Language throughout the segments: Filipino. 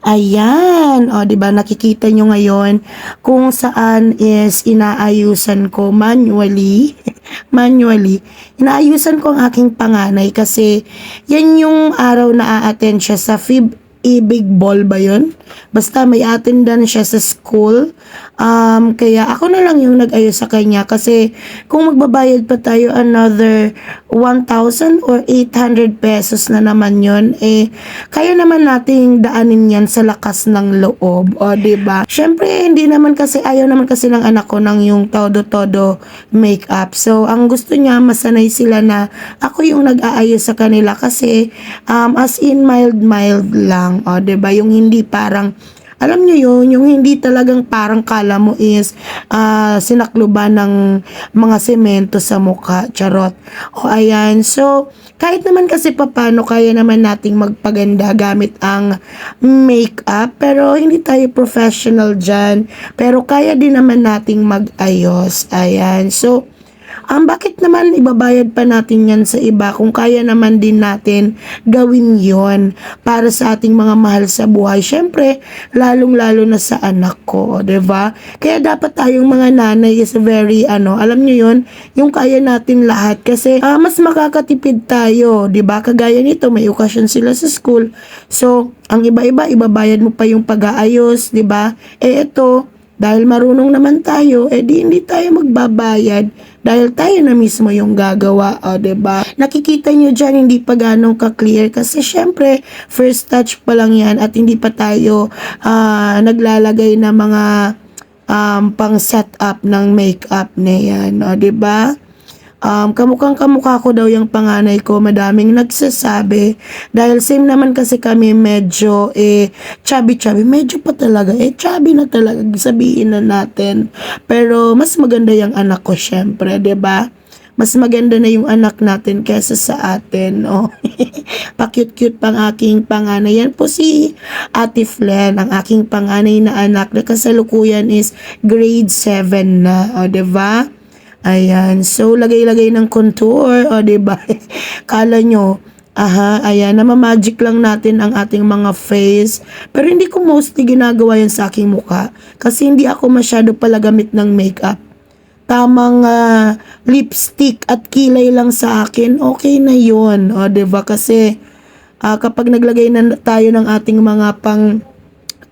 Ayan, o 'di ba nakikita nyo ngayon kung saan is inaayusan ko manually, manually, inaayusan ko ang aking panganay kasi yan yung araw na a-attend siya sa FIB i-big ball ba yun? Basta may attendan siya sa school. Um, kaya ako na lang yung nag-ayos sa kanya kasi kung magbabayad pa tayo another 1,000 or 800 pesos na naman yon eh kaya naman nating daanin yan sa lakas ng loob. O, 'di ba? Syempre, hindi naman kasi ayaw naman kasi ng anak ko ng yung todo-todo makeup. So, ang gusto niya masanay sila na ako yung nag-aayos sa kanila kasi um, as in mild-mild lang. O, 'di ba? Yung hindi parang alam nyo yun, yung hindi talagang parang kala mo is ah, sinakluban ng mga semento sa mukha, charot. O ayan, so kahit naman kasi papano kaya naman nating magpaganda gamit ang makeup, pero hindi tayo professional dyan. Pero kaya din naman nating mag-ayos. Ayan, so ang bakit naman ibabayad pa natin yan sa iba kung kaya naman din natin gawin yon para sa ating mga mahal sa buhay. Syempre, lalong-lalo na sa anak ko, ba? Kaya dapat tayong mga nanay is very ano, alam niyo yon, yung kaya natin lahat kasi ah, mas makakatipid tayo, ba? Kagaya nito, may okasyon sila sa school. So, ang iba-iba ibabayad mo pa yung pag-aayos, ba? Eh ito, dahil marunong naman tayo, eh di hindi tayo magbabayad dahil tayo na mismo yung gagawa, o, 'di ba? Nakikita nyo dyan, hindi pa ganong ka-clear kasi syempre, first touch pa lang yan at hindi pa tayo ah, naglalagay ng mga um, pang setup ng makeup na yan, o, 'di ba? Um, kamukhang kamukha ko daw yung panganay ko, madaming nagsasabi. Dahil same naman kasi kami medyo eh chubby-chubby. Medyo pa talaga, eh chubby na talaga, sabihin na natin. Pero mas maganda yung anak ko syempre, ba? Mas maganda na yung anak natin kesa sa atin, oh. Pa-cute-cute pang aking panganay. Yan po si Ate Flen, ang aking panganay na anak na kasalukuyan is grade 7 na, oh, 'di ba? Ayan. So, lagay-lagay ng contour. O, diba? Kala nyo, aha, ayan, namamagic lang natin ang ating mga face. Pero hindi ko mostly ginagawa yan sa aking mukha. Kasi hindi ako masyado pala gamit ng makeup. Tamang ah, lipstick at kilay lang sa akin, okay na yun. O, diba? Kasi, ah, kapag naglagay na tayo ng ating mga pang,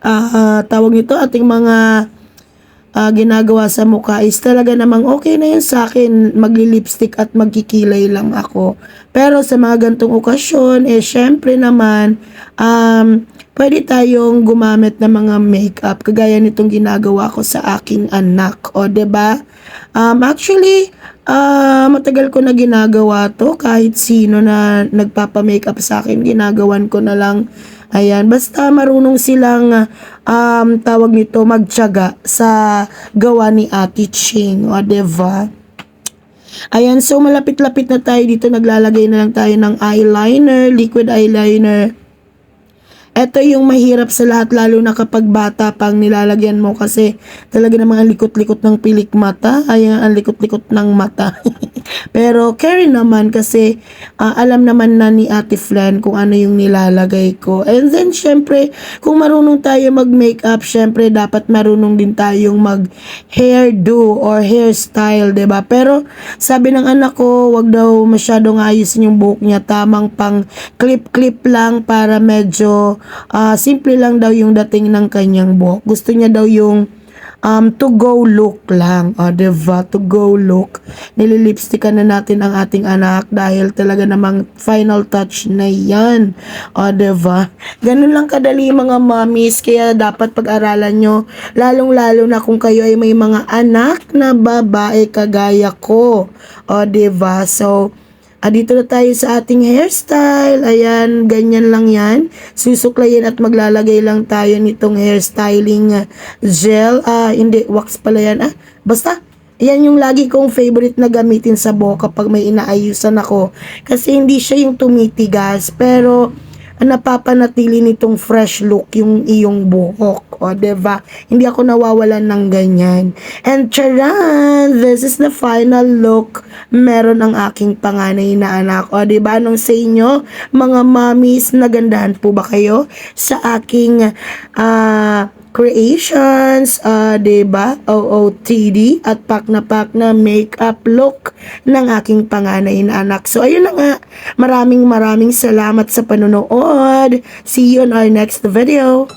ah, tawag nito, ating mga ah, ginagawa sa mukha is talaga namang okay na yun sa akin. Magli-lipstick at magkikilay lang ako. Pero sa mga gantong okasyon, eh syempre naman, um, pwede tayong gumamit ng mga makeup kagaya nitong ginagawa ko sa aking anak. O, ba? Um, actually, ah, matagal ko na ginagawa to kahit sino na nagpapa-makeup sa akin, ginagawan ko na lang Ayan, basta marunong silang um, tawag nito magtiyaga sa gawa ni Ate Ching, o diba? Ayan, so malapit-lapit na tayo dito, naglalagay na lang tayo ng eyeliner, liquid eyeliner. Ito yung mahirap sa lahat lalo na kapag bata pang nilalagyan mo kasi talaga namang ang likot-likot ng pilik mata, ay ang likot-likot ng mata. Pero carry naman kasi ah, alam naman na ni Ate Flan kung ano yung nilalagay ko. And then syempre, kung marunong tayo mag-makeup, syempre dapat marunong din tayong mag hairdo or hairstyle, ba? Pero sabi ng anak ko, wag daw masyadong ayusin yung buhok niya, tamang pang clip-clip lang para medyo ah, simple lang daw yung dating ng kanyang buhok. Gusto niya daw yung um, to go look lang. O, diba? To go look. Nililipstickan na natin ang ating anak dahil talaga namang final touch na yan. O, diba? Ganun lang kadali mga mommies. Kaya dapat pag-aralan nyo. Lalong-lalo na kung kayo ay may mga anak na babae kagaya ko. O, diba? So, Ah, dito na tayo sa ating hairstyle. Ayan, ganyan lang yan. Susuklayin at maglalagay lang tayo nitong hairstyling ah, gel. Ah, hindi, wax pala yan. Ah, basta, yan yung lagi kong favorite na gamitin sa buhok kapag may inaayusan ako. Kasi hindi siya yung tumitigas. Pero, napapanatili nitong fresh look yung iyong buhok. O, ba? Hindi ako nawawalan ng ganyan. And charan, this is the final look meron ang aking panganay na anak. O, ba? Nung sa inyo, mga mommies, nagandahan po ba kayo sa aking ah creations, uh, 'di ba? OOTD at pak na pak na makeup look ng aking panganay na anak. So ayun na nga. Maraming maraming salamat sa panonood. See you on our next video.